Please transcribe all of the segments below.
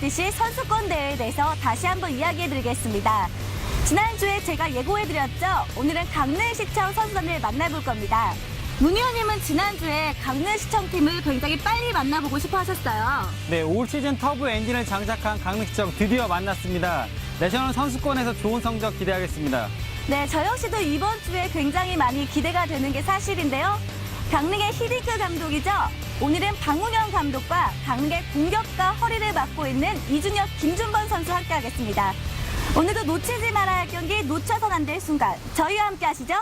이야기했듯이 선수권 대회에 대해서 다시 한번 이야기해드리겠습니다. 지난주에 제가 예고해드렸죠? 오늘은 강릉시청 선수단을 만나볼 겁니다. 문 의원님은 지난주에 강릉시청팀을 굉장히 빨리 만나보고 싶어 하셨어요. 네, 올 시즌 터보 엔진을 장착한 강릉시청 드디어 만났습니다. 내셔널 선수권에서 좋은 성적 기대하겠습니다. 네, 저 역시도 이번 주에 굉장히 많이 기대가 되는 게 사실인데요. 강릉의 히딩크 감독이죠. 오늘은 박문영 감독과 강릉의 공격과 허리를 맡고 있는 이준혁, 김준범 선수 함께 하겠습니다. 오늘도 놓치지 말아야 할 경기 놓쳐선 안 될 순간 저희와 함께 하시죠.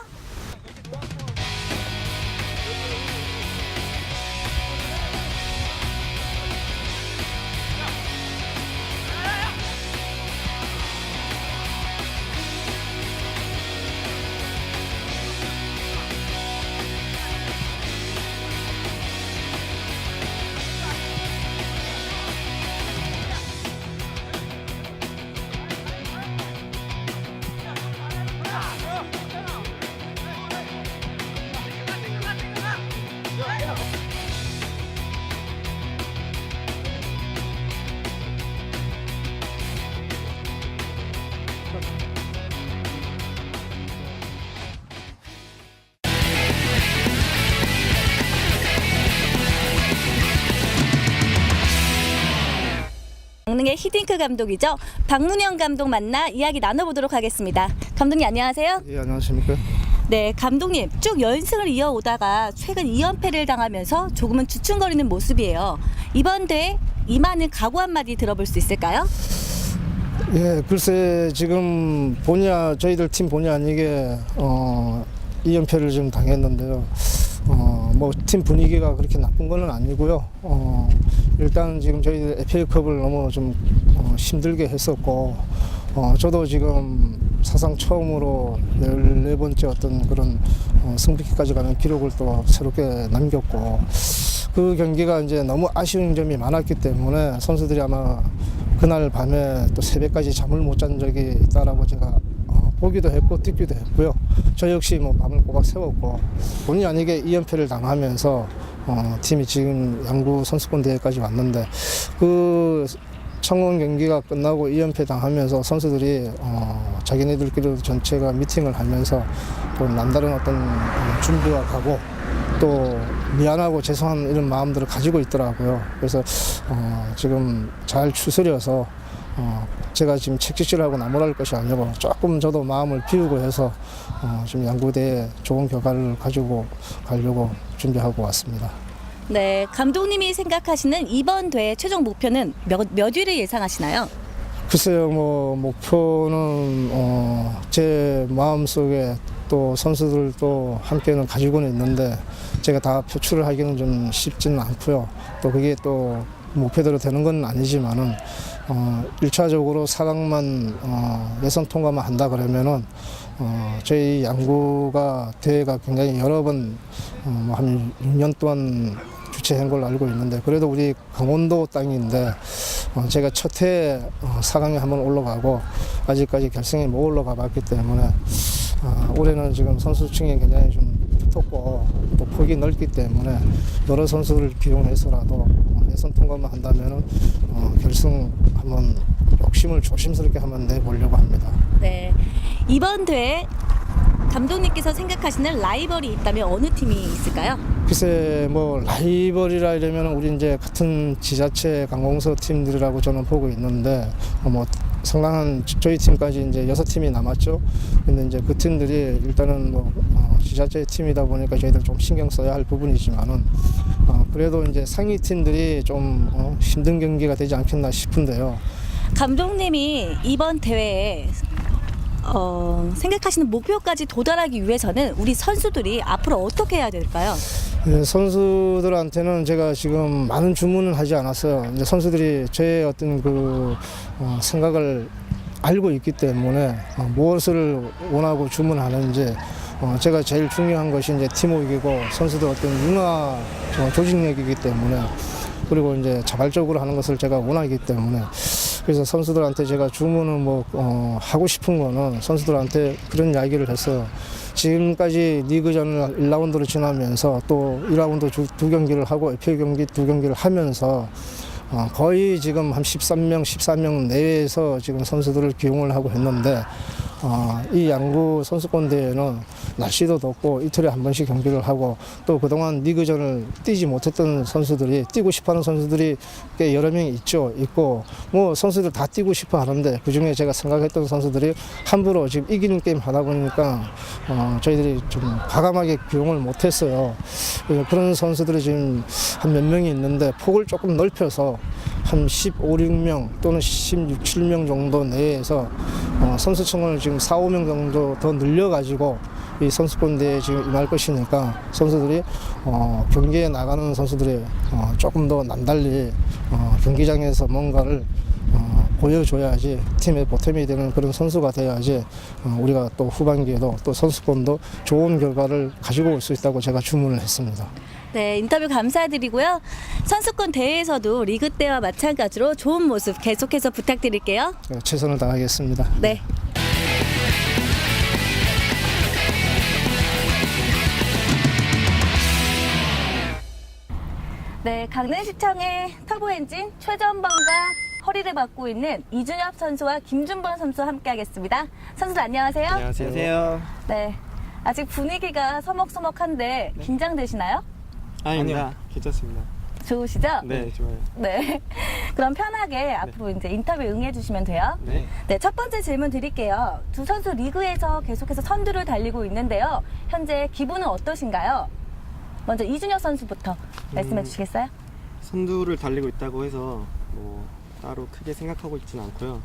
강릉의 히딩크 감독이죠. 박문영 감독 만나 이야기 나눠보도록 하겠습니다. 감독님 안녕하세요. 예, 안녕하십니까? 네, 감독님 쭉 연승을 이어오다가 최근 2연패를 당하면서 조금은 주춤거리는 모습이에요. 이번 대회 이만은 각오 한마디 들어볼 수 있을까요? 예, 글쎄 지금 본의 아- 저희들 팀 본의 아니게 어, 2연패를 지금 당했는데요. 어, 뭐 팀 분위기가 그렇게 나쁜 건 아니고요. 어, 일단 지금 저희들 FA컵을 너무 좀 어, 힘들게 했었고, 어, 저도 지금 사상 처음으로 14번째 어떤 그런 어, 승부기까지 가는 기록을 또 새롭게 남겼고, 그 경기가 이제 너무 아쉬운 점이 많았기 때문에 선수들이 아마 그날 밤에 또 새벽까지 잠을 못 잔 적이 있다라고 제가 어, 보기도 했고 듣기도 했고요. 저 역시 뭐 밤을 꼬박 세웠고 본의 아니게 2연패를 당하면서 어, 팀이 지금 양구 선수권 대회까지 왔는데 그 청원 경기가 끝나고 2연패 당하면서 선수들이 어, 자기네들끼리 전체가 미팅을 하면서 또 남다른 어떤 어, 준비와 가고 또 미안하고 죄송한 이런 마음들을 가지고 있더라고요. 그래서 어, 지금 잘 추스려서 어, 제가 지금 책찍질하고 나무랄 것이 아니고 조금 저도 마음을 비우고 해서 어, 지금 양구대에 좋은 결과를 가지고 가려고 준비하고 왔습니다. 네, 감독님이 생각하시는 이번 대회 최종 목표는 몇, 몇 위를 예상하시나요? 글쎄요, 뭐 목표는 어, 제 마음 속에 또 선수들도 함께는 가지고는 있는데 제가 다 표출을 하기는 좀 쉽지는 않고요. 또 그게 또 목표대로 되는 건 아니지만은 어, 1차적으로 4강만 어, 예선 통과만 한다 그러면은 어, 저희 양구가 대회가 굉장히 여러 번한 어, 뭐한 6년 동안 주최한 걸로 알고 있는데 그래도 우리 강원도 땅인데 어, 제가 첫해 어, 4강에 한번 올라가고 아직까지 결승에 못 올라가 봤기 때문에 어, 올해는 지금 선수층이 굉장히 좀 두텁고 또 폭이 넓기 때문에 여러 선수를 기용해서라도 어, 예선 통과만 한다면은 어, 결승 한번 욕심을 조심스럽게 한번 내보려고 합니다. 네, 이번 대회 감독님께서 생각하시는 라이벌이 있다면 어느 팀이 있을까요? 글쎄 뭐 라이벌이라 이러면 우리 이제 같은 지자체 관공서 팀들이라고 저는 보고 있는데 어, 뭐 상당한 저희 팀까지 이제 여섯 팀이 남았죠. 근데 이제 그 팀들이 일단은 뭐 어, 지자체 팀이다 보니까 저희들 좀 신경 써야 할 부분이지만은 어, 그래도 이제 상위 팀들이 좀 어, 힘든 경기가 되지 않겠나 싶은데요. 감독님이 이번 대회에 어, 생각하시는 목표까지 도달하기 위해서는 우리 선수들이 앞으로 어떻게 해야 될까요? 예, 선수들한테는 제가 지금 많은 주문을 하지 않았어요. 이제 선수들이 제 어떤 그 어, 생각을 알고 있기 때문에 어, 무엇을 원하고 주문하는지 어, 제가 제일 중요한 것이 이제 팀워크이고 선수들 어떤 융화 어, 조직력이기 때문에 그리고 이제 자발적으로 하는 것을 제가 원하기 때문에 그래서 선수들한테 제가 주문을 뭐 어, 하고 싶은 거는 선수들한테 그런 이야기를 해서 지금까지 리그전을 1라운드로 지나면서 또 2라운드 두, 두 경기를 하고 FA 경기 두 경기를 하면서 어, 거의 지금 한 13명, 14명 내외에서 지금 선수들을 기용을 하고 했는데 어, 이 양구 선수권 대회는 날씨도 덥고 이틀에 한 번씩 경기를 하고 또 그동안 리그전을 뛰지 못했던 선수들이 뛰고 싶어하는 선수들이 꽤 여러 명이 있죠. 있고 뭐 선수들 다 뛰고 싶어 하는데 그 중에 제가 생각했던 선수들이 함부로 지금 이기는 게임 하다 보니까 어, 저희들이 좀 과감하게 기용을 못했어요. 예, 그런 선수들이 지금 한 몇 명이 있는데 폭을 조금 넓혀서 한 15, 16명 또는 16, 7명 정도 내에서 어, 선수층을 지금 4, 5명 정도 더 늘려가지고 이 선수권 대회에 지금 임할 것이니까 선수들이 어, 경기에 나가는 선수들이 어, 조금 더 남달리 어, 경기장에서 뭔가를 어, 보여줘야지 팀의 보탬이 되는 그런 선수가 돼야지 어, 우리가 또 후반기에도 또 선수권도 좋은 결과를 가지고 올 수 있다고 제가 주문을 했습니다. 네, 인터뷰 감사드리고요. 선수권 대회에서도 리그 때와 마찬가지로 좋은 모습 계속해서 부탁드릴게요. 네, 최선을 다하겠습니다. 네. 네, 강릉시청의 터보 엔진 최전방과 허리를 맡고 있는 이준엽 선수와 김준범 선수 함께하겠습니다. 선수들 안녕하세요. 안녕하세요. 네, 아직 분위기가 서먹서먹한데 긴장되시나요? 아닙니다. 괜찮습니다. 좋으시죠? 네, 좋아요. 네. 그럼 편하게 앞으로 이제 인터뷰 응해주시면 돼요. 네. 네, 첫 번째 질문 드릴게요. 두 선수 리그에서 계속해서 선두를 달리고 있는데요. 현재 기분은 어떠신가요? 먼저 이준혁 선수부터 말씀해 음. 주시겠어요? 선두를 달리고 있다고 해서 뭐 따로 크게 생각하고 있지는 않고요.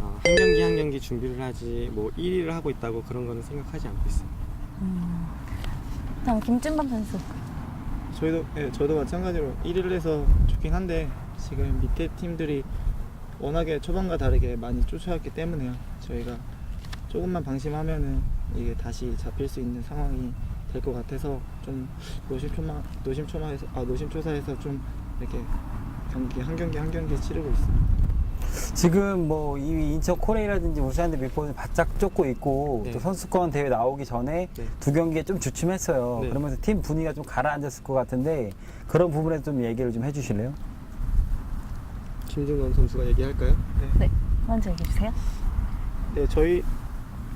어, 한 경기 한 경기 준비를 하지 뭐 1위를 하고 있다고 그런 거는 생각하지 않고 있어요. 그럼 김준범 선수. 저희도 예, 저도 마찬가지로 1위를 해서 좋긴 한데 지금 밑에 팀들이 워낙에 초반과 다르게 많이 쫓아왔기 때문에요. 저희가 조금만 방심하면은 이게 다시 잡힐 수 있는 상황이 될 것 같아서 좀 노심초마 노심초마해서 아 노심초사해서 좀 이렇게 경기 한 경기 한 경기 치르고 있습니다. 지금 뭐 이 인천 코레이라든지 울산대 밑보는 바짝 쫓고 있고 네. 또 선수권 대회 나오기 전에 네. 두 경기에 좀 주춤했어요. 네. 그러면서 팀 분위기가 좀 가라앉았을 것 같은데 그런 부분에서 좀 얘기를 좀 해주실래요? 김준원 선수가 얘기할까요? 네, 먼저 얘기해 주세요. 네, 저희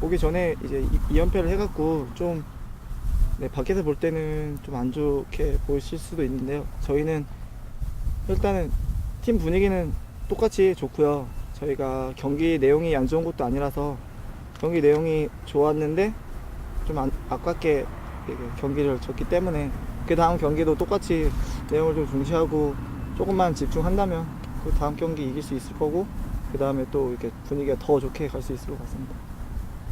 오기 전에 이제 2연패를 해갖고 좀 네, 밖에서 볼 때는 좀 안 좋게 보실 수도 있는데요. 저희는 일단은 팀 분위기는 똑같이 좋고요. 저희가 경기 내용이 안 좋은 것도 아니라서 경기 내용이 좋았는데 좀 안, 아깝게 경기를 졌기 때문에 그 다음 경기도 똑같이 내용을 좀 중시하고 조금만 집중한다면 그 다음 경기 이길 수 있을 거고 그 다음에 또 이렇게 분위기가 더 좋게 갈 수 있을 것 같습니다.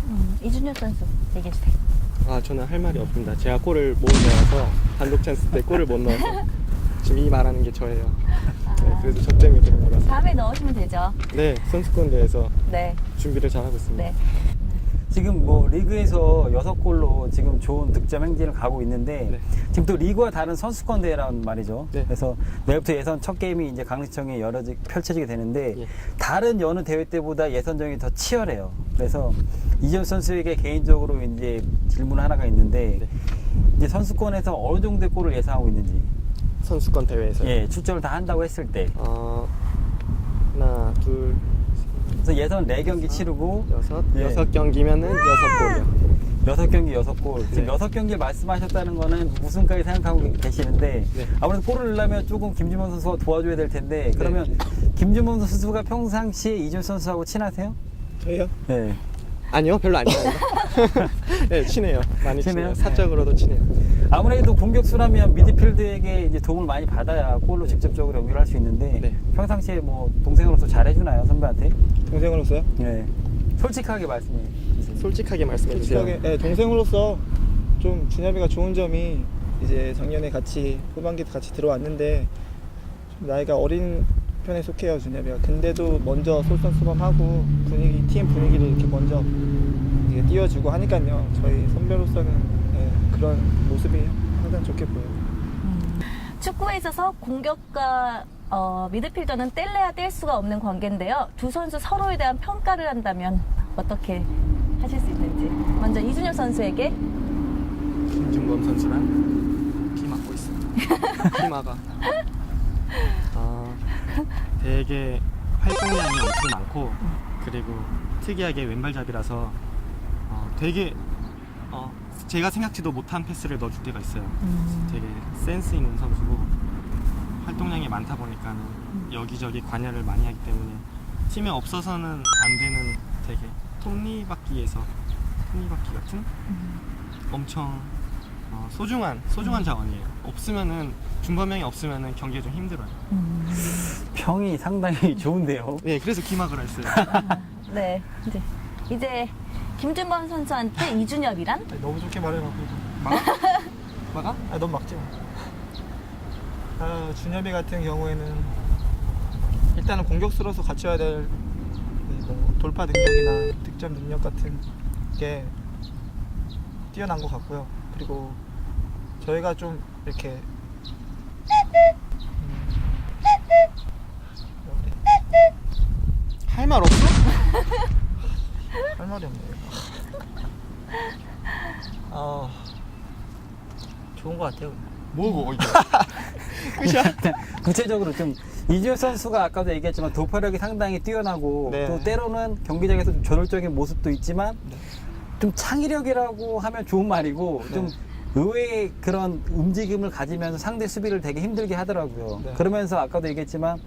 음, 이준혁 선수 얘기해 주세요. 아 저는 할 말이 없습니다. 제가 골을 못 넣어서 단독 찬스 때 골을 못 넣어서 지금 이 말하는 게 저예요. 네, 그래서 저 때문에 그런 거라서. 다음에 넣으시면 되죠. 네, 선수권 대회에서 네, 준비를 잘하고 있습니다. 네. 지금 뭐 리그에서 여섯 골로 지금 좋은 득점 행진을 가고 있는데 네. 지금 또 리그와 다른 선수권 대회란 말이죠. 네. 그래서 내일부터 예선 첫 게임이 이제 강릉시청에 열어지 펼쳐지게 되는데 예. 다른 여느 대회 때보다 예선전이 더 치열해요. 그래서 이전 선수에게 개인적으로 이제 질문 하나가 있는데 네. 이제 선수권에서 어느 정도의 골을 예상하고 있는지 선수권 대회에서. 예 출전을 다 한다고 했을 때 어, 하나, 둘, 그래서 예선 네 경기 치르고 여섯, 예. 여섯 경기면은 여섯 골이요. 여섯 경기 여섯 골. 지금 네. 여섯 경기 말씀하셨다는 거는 우승까지 생각하고 계시는데 네. 아무래도 골을 넣으려면 조금 김준범 선수가 도와줘야 될 텐데 그러면 김준범 선수가 평상시에 이준 선수하고 친하세요? 저희요? 네. 아니요, 별로 안 친해요. 네, 친해요. 많이 친해요? 친해요. 사적으로도 친해요. 아무래도 공격수라면 미드필드에게 이제 도움을 많이 받아야 골로 직접적으로 연결할 수 있는데 네. 평상시에 뭐 동생으로서 잘해주나요 선배한테? 동생으로서요? 네. 솔직하게 말씀해 주세요. 솔직하게 말씀해 주세요. 솔직하게 네, 동생으로서 좀 준엽이가 좋은 점이 이제 작년에 같이 후반기 같이 들어왔는데 좀 나이가 어린 편에 속해요 준엽이가 근데도 먼저 솔선수범하고 분위기 팀 분위기를 이렇게 먼저 이게 띄워주고 하니까요 저희 선배로서는 네, 그런 모습이 항상 좋게 보여요. 축구에 있어서 공격과 어, 미드필더는 뗄래야 뗄 수가 없는 관계인데요. 두 선수 서로에 대한 평가를 한다면 어떻게 하실 수 있는지. 먼저 이준혁 선수에게 김준범 선수랑 비 맞고 있습니다. 비 막아. 아, 되게 활동량이 엄청 많고 그리고 특이하게 왼발잡이라서 어, 되게 어, 제가 생각지도 못한 패스를 넣어줄 때가 있어요. 되게 센스 있는 선수고 활동량이 많다 보니까 여기저기 관여를 많이 하기 때문에 팀에 없어서는 안 되는 되게 톱니바퀴에서 톱니바퀴 같은 엄청 어, 소중한 소중한 자원이에요. 없으면은 준범형이 없으면은 경기가 좀 힘들어요. 평이 상당히 좋은데요. 네, 그래서 기막을 했어요. 네, 이제 이제 김준범 선수한테 이준엽이란 아니, 너무 좋게 말해갖고 막아? 막아? 아, 넌 막지 마. 아, 준엽이 같은 경우에는 일단은 공격수로서 갖춰야 될 뭐, 돌파 능력이나 득점 능력 같은 게 뛰어난 것 같고요. 그리고 저희가 좀 이렇게 음, 할말 없어? 할 말이 없네. 아, 좋은 것 같아요. 뭐고 이게? 구체적으로 좀 이주혁 선수가 아까도 얘기했지만 도파력이 상당히 뛰어나고 네. 또 때로는 경기장에서 좀 저돌적인 모습도 있지만 좀 창의력이라고 하면 좋은 말이고 좀 의외의 그런 움직임을 가지면서 상대 수비를 되게 힘들게 하더라고요. 네. 그러면서 아까도 얘기했지만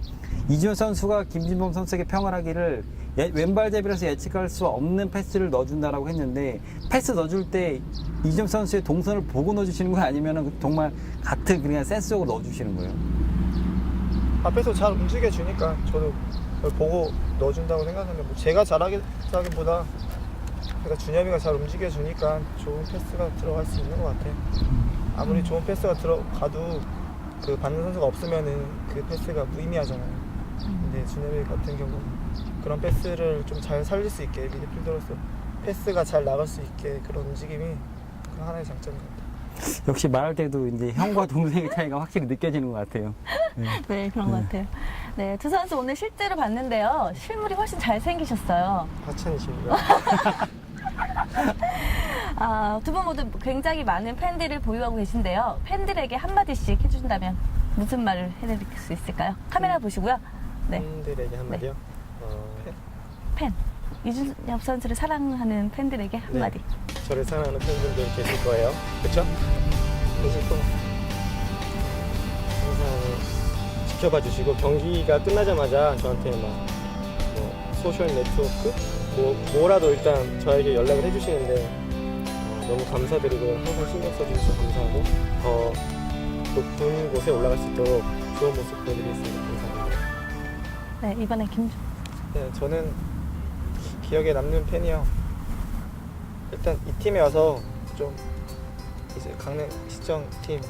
이주혁 선수가 김진범 선수에게 평을 하기를 예- 왼발 잡이라서 예측할 수 없는 패스를 넣어준다라고 했는데 패스 넣어줄 때 이주혁 선수의 동선을 보고 넣어주시는 거예요? 아니면 정말 같은 그냥 센스적으로 넣어주시는 거예요? 앞에서 잘 움직여 주니까 저도 보고 넣어준다고 생각하는데 뭐 제가 잘하기보다 그러니까 준엽이가 잘 움직여 주니까 좋은 패스가 들어갈 수 있는 것 같아요. 아무리 좋은 패스가 들어가도 그 받는 선수가 없으면은 그 패스가 무의미하잖아요. 근데 준엽이 같은 경우 그런 패스를 좀 잘 살릴 수 있게 미드필더로서 패스가 잘 나갈 수 있게 그런 움직임이 그 하나의 장점인 것 같아요. 역시 말할 때도 이제 형과 동생의 차이가 확실히 느껴지는 것 같아요. 네 그런 것 같아요. 네 두 선수 오늘 실제로 봤는데요 실물이 훨씬 잘 생기셨어요. 하찬이십니다. 아, 두 분 모두 굉장히 많은 팬들을 보유하고 계신데요. 팬들에게 한마디씩 해주신다면 무슨 말을 해드릴 수 있을까요? 카메라 보시고요. 네, 팬들에게 한마디요? 어, 팬. 이준엽 선수를 사랑하는 팬들에게 한마디. 저를 사랑하는 팬분들 계실 거예요. 그렇죠? 계실 거. 항상 지켜봐 주시고 경기가 끝나자마자 저한테 막 뭐, 소셜 네트워크 뭐 뭐라도 일단 저에게 연락을 해주시는데 어, 너무 감사드리고 항상 신경 써주셔서 감사하고 더 높은 곳에 올라갈 수 있도록 좋은 모습 보여드리겠습니다. 감사합니다. 네, 이번엔 김, 네, 저는 기억에 남는 팬이요. 일단 이 팀에 와서 좀 이제 강릉 시청 팀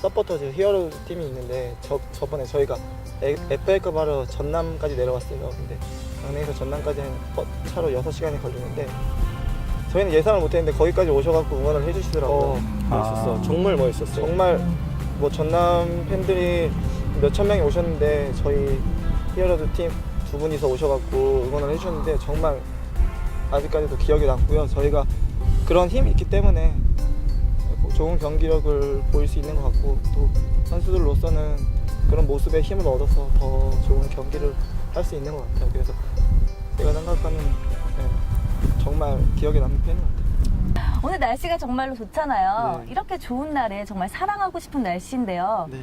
서포터즈 히어로 팀이 있는데 저 저번에 저희가 FA컵 하러 전남까지 내려왔어요. 근데 강릉에서 전남까지 한 버- 차로 6시간이 걸리는데 저희는 예상을 못했는데 거기까지 오셔갖고 응원을 해주시더라고요. 멋있었어. 아. 정말 멋있었어요. 정말 뭐 전남 팬들이 몇 천 명이 오셨는데 저희 히어로즈 팀 두 분이서 오셔갖고 응원을 해주셨는데 정말 아직까지도 기억에 남고요. 저희가 그런 힘이 있기 때문에 좋은 경기력을 보일 수 있는 것 같고 또 선수들로서는 그런 모습에 힘을 얻어서 더 좋은 경기를 할 수 있는 것 같아요. 그래서 제가 생각하는 네, 정말 기억에 남는 팬인 것 같아요. 오늘 날씨가 정말로 좋잖아요. 네. 이렇게 좋은 날에 정말 사랑하고 싶은 날씨인데요. 네.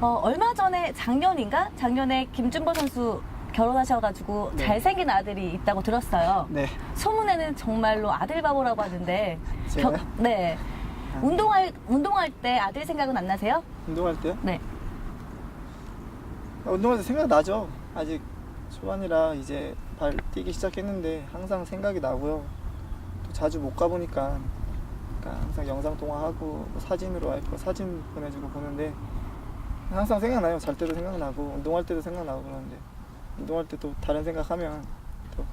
어, 얼마 전에 작년인가? 작년에 김준보 선수 결혼하셔가지고 네. 잘생긴 아들이 있다고 들었어요. 네. 소문에는 정말로 아들 바보라고 하는데 제가요? 겨- 네. 운동할 운동할 때 아들 생각은 안 나세요? 운동할 때요? 네. 아, 운동할 때 생각 나죠. 아직 초반이라 이제 발 뛰기 시작했는데 항상 생각이 나고요. 또 자주 못 가보니까 그러니까 항상 영상 통화하고 뭐 사진으로 와이프 사진 보내주고 보는데 항상 생각나요. 잘 때도 생각나고 운동할 때도 생각나고 그러는데 운동할 때 또 다른 생각하면 또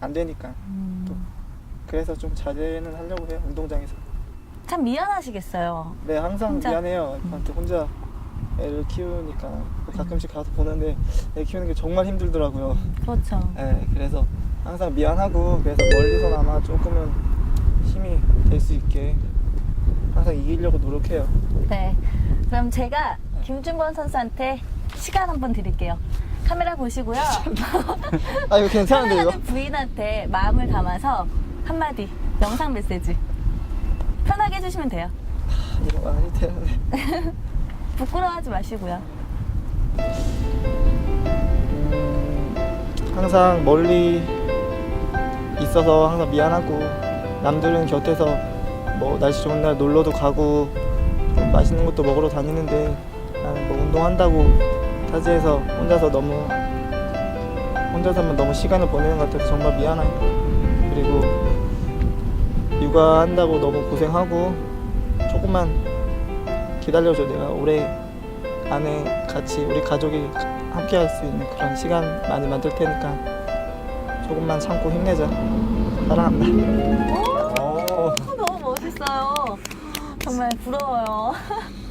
안 되니까 또 그래서 좀 자제는 하려고 해요. 운동장에서. 참 미안하시겠어요. 네, 항상 혼자? 미안해요. 와이프한테 혼자 애를 키우니까 가끔씩 가서 보는데 애 키우는 게 정말 힘들더라고요. 그렇죠. 네, 그래서 항상 미안하고 그래서 멀리서나마 조금은 힘이 될 수 있게 항상 이기려고 노력해요. 네. 그럼 제가 김준범 선수한테 시간 한번 드릴게요. 카메라 보시고요. 아 이거 괜찮은데 이거? 사랑하는 부인한테 마음을 담아서 한마디 영상 메시지 편하게 해주시면 돼요. 이거 많이 되는데. 부끄러워하지 마시고요. 항상 멀리 있어서 항상 미안하고 남들은 곁에서 뭐 날씨 좋은 날 놀러도 가고 좀 맛있는 것도 먹으러 다니는데 나는 뭐 운동한다고 타지에서 혼자서 너무 혼자서만 너무 시간을 보내는 것 같아서 정말 미안해 그리고 육아한다고 너무 고생하고 조금만 기다려줘 내가 올해 안에 같이 우리 가족이 함께 할 수 있는 그런 시간 많이 만들 테니까 조금만 참고 힘내자. 사랑한다. 어. 정말 부러워요.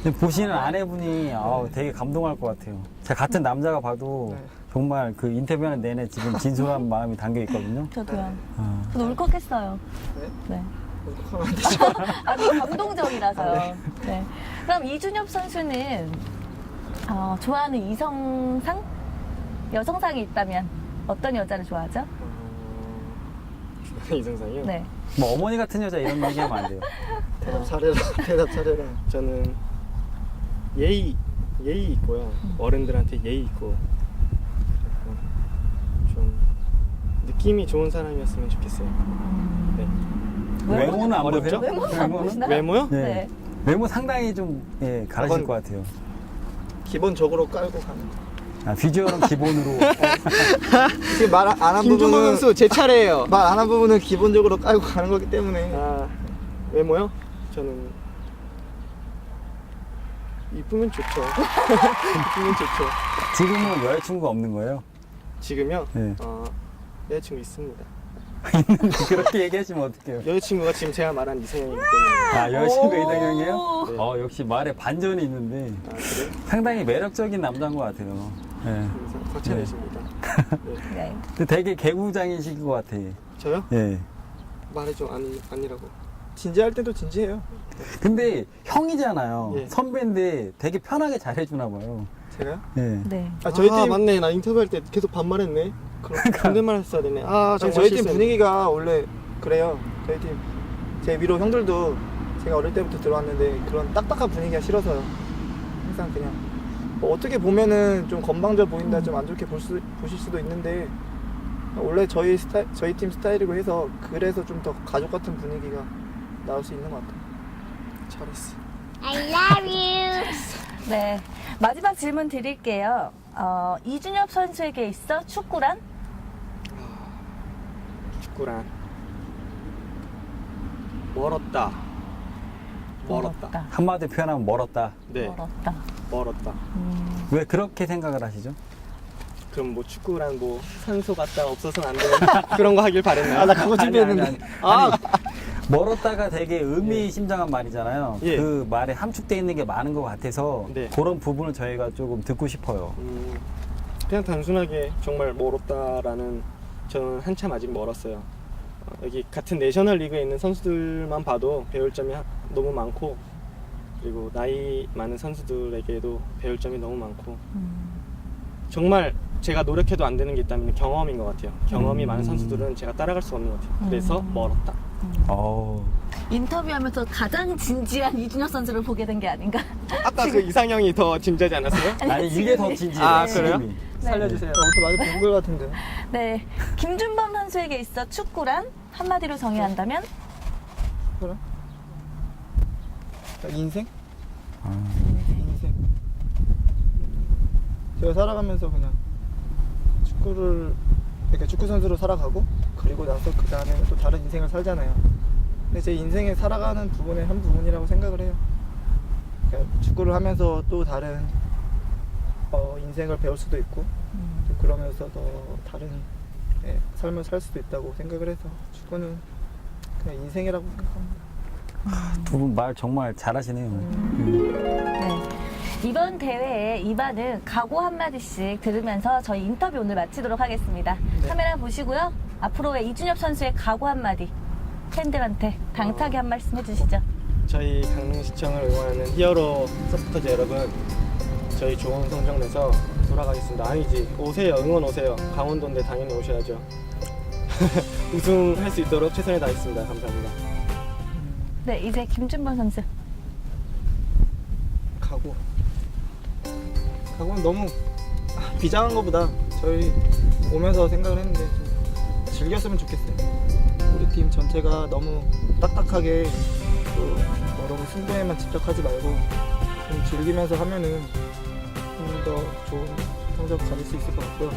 근데 보시는 아내분이 아우, 되게 감동할 것 같아요. 제가 같은 남자가 봐도 네. 정말 그 인터뷰하는 내내 지금 진솔한 마음이 담겨 있거든요. 저도요. 어. 저도 울컥했어요. 네. 울컥하면 안 되죠. 아주 감동적이라서요. 네. 그럼 이준엽 선수는 어, 좋아하는 이성상? 여성상이 있다면 어떤 여자를 좋아하죠? 이성상이요? 네. 뭐 어머니 같은 여자 이런 얘기하면 안 돼요. 대답 잘해라. 대답 잘해라. 저는 예의 예의 있고요. 어른들한테 예의 있고 좀 느낌이 좋은 사람이었으면 좋겠어요. 네. 외모는 안 어렵죠? 외모는 안 보시나요? 외모요? 네. 네. 외모 상당히 좀 예, 그건- 것 같아요. 기본적으로 깔고 가는 거. 아, 비주얼은 기본으로 지금 말 안 한 김종범 부분은 선수 제 차례예요. 말 안 한 부분은 기본적으로 깔고 가는 거기 때문에 아 외모요? 저는 이쁘면 좋죠. 이쁘면 좋죠. 지금은 여자친구가 없는 거예요. 지금요? 네. 어, 여자친구 있습니다. 그렇게 얘기하시면 어떡해요. 여자친구가 지금 제가 말한 이상형이기 때문에. 아, 여자친구가 오. 이상형이에요? 네. 어, 역시 말에 반전이 있는데 아 그래? 상당히 매력적인 남자인 것 같아요. 예. 그래서 거창해집니다. 네. 네. 근데 되게 개구장이신 것 같아. 저요? 예. 말이 좀 아니 아니라고. 진지할 때도 진지해요. 근데 형이잖아요. 예. 선배인데 되게 편하게 잘해주나 봐요. 제가요? 예. 네. 아 저희 아, 팀 맞네. 나 인터뷰할 때 계속 반말했네. 그럼 반대말 했어야 되네. 아 저희, 정말 저희 팀 실수했네. 분위기가 원래 그래요. 저희 팀 제 위로 형들도 제가 어릴 때부터 들어왔는데 그런 딱딱한 분위기가 싫어서요. 항상 그냥 뭐 어떻게 보면은 좀 건방져 보인다, 좀 안 좋게 볼 수, 보실 수도 있는데 원래 저희 스타 저희 팀 스타일이고 해서 그래서 좀 더 가족 같은 분위기가 나올 수 있는 것 같아요. 잘했어. 네. 마지막 질문 드릴게요. 어, 이준엽 선수에게 있어 축구란? 축구란 멀었다. 멀었다. 한마디 표현하면 멀었다. 네, 멀었다. 멀었다. 음, 왜 그렇게 생각을 하시죠? 그럼 뭐 축구란 뭐 산소 갔다 없어서는 안 되는 그런 거 하길 바랬나요? 아, 나 그거 준비했는데. 아니, 아니. 아, 멀었다가 되게 의미심장한 말이잖아요. 예. 그 말에 함축되어 있는 게 많은 것 같아서 네. 그런 부분을 저희가 조금 듣고 싶어요. 음, 그냥 단순하게 정말 멀었다라는 저는 한참 아직 멀었어요. 어, 여기 같은 내셔널 리그에 있는 선수들만 봐도 배울 점이 하- 너무 많고 그리고 나이 많은 선수들에게도 배울 점이 너무 많고 음. 정말 제가 노력해도 안 되는 게 있다면 경험인 것 같아요. 경험이 음. 많은 선수들은 제가 따라갈 수 없는 것 같아요. 그래서 음. 멀었다. 어, 인터뷰하면서 가장 진지한 이준엽 선수를 보게 된 게 아닌가? 아까 그 이상형이 더 진지하지 않았어요? 아니 이게 더 진지해요. 아, 그래요? 지금이. 살려주세요. 어디서 많이 본 것 같은데. 네. 김준범 선수에게 있어 축구란? 한마디로 정의한다면? 그래? 인생? 아, 인생. 제가 살아가면서 그냥 축구를 이렇게 축구 선수로 살아가고 그리고 나서 그 다음에 또 다른 인생을 살잖아요. 근데 제 인생에 살아가는 부분의 한 부분이라고 생각을 해요. 그러니까 축구를 하면서 또 다른 어, 인생을 배울 수도 있고 또 그러면서 더 다른 예, 삶을 살 수도 있다고 생각을 해서 축구는 그냥 인생이라고 생각합니다. 두 분 말 정말 잘하시네요. 네. 이번 대회에 이반은 각오 한마디씩 들으면서 저희 인터뷰 오늘 마치도록 하겠습니다. 카메라 보시고요. 앞으로의 이준엽 선수의 각오 한마디 팬들한테 당차게 한 말씀 해주시죠. 저희 강릉시청을 응원하는 히어로 서포터즈 여러분 저희 좋은 성적 내서 또 돌아가겠습니다. 아니지. 오세요. 응원 오세요. 강원도인데 당연히 오셔야죠. 우승할 수 있도록 최선을 다하겠습니다. 감사합니다. 네, 이제 김준범 선수. 가고 가고는 너무 아, 비장한 것보다 저희 오면서 생각을 했는데 좀 즐겼으면 좋겠어요. 우리 팀 전체가 너무 딱딱하게 또뭐 너무 승부에만 집착하지 말고 좀 즐기면서 하면은 좀 더 좋은 성적 가질 수 있을 것 같고요.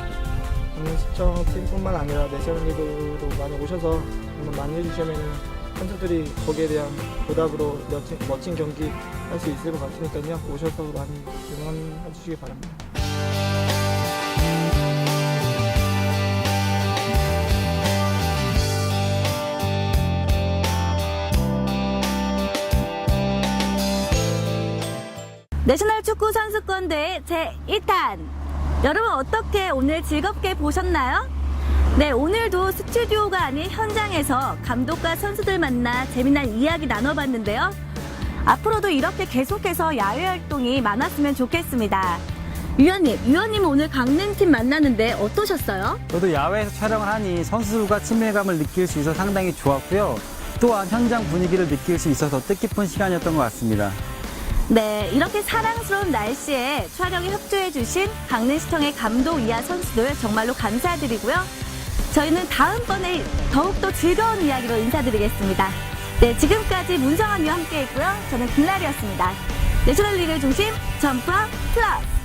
강릉시청 팀뿐만 아니라 내셔널리그도 많이 오셔서 응원 많이 해주시면은 선수들이 거기에 대한 보답으로 멋진, 멋진 경기 할 수 있을 것 같으니까요. 오셔서 많이 응원해 주시기 바랍니다. 내셔널 축구 선수권대회 제1탄. 여러분 어떻게 오늘 즐겁게 보셨나요? 네, 오늘도 스튜디오가 아닌 현장에서 감독과 선수들 만나 재미난 이야기 나눠봤는데요. 앞으로도 이렇게 계속해서 야외 활동이 많았으면 좋겠습니다. 위원님, 위원님 오늘 강릉팀 만나는데 어떠셨어요? 저도 야외에서 촬영을 하니 선수들과 친밀감을 느낄 수 있어 상당히 좋았고요. 또한 현장 분위기를 느낄 수 있어서 뜻깊은 시간이었던 것 같습니다. 네, 이렇게 사랑스러운 날씨에 촬영에 협조해주신 강릉시청의 감독 이하 선수들 정말로 감사드리고요. 저희는 다음번에 더욱더 즐거운 이야기로 인사드리겠습니다. 네, 지금까지 문성환이와 함께 했고요. 저는 김나리였습니다. 내셔널 리그 중심 점프업 플러스!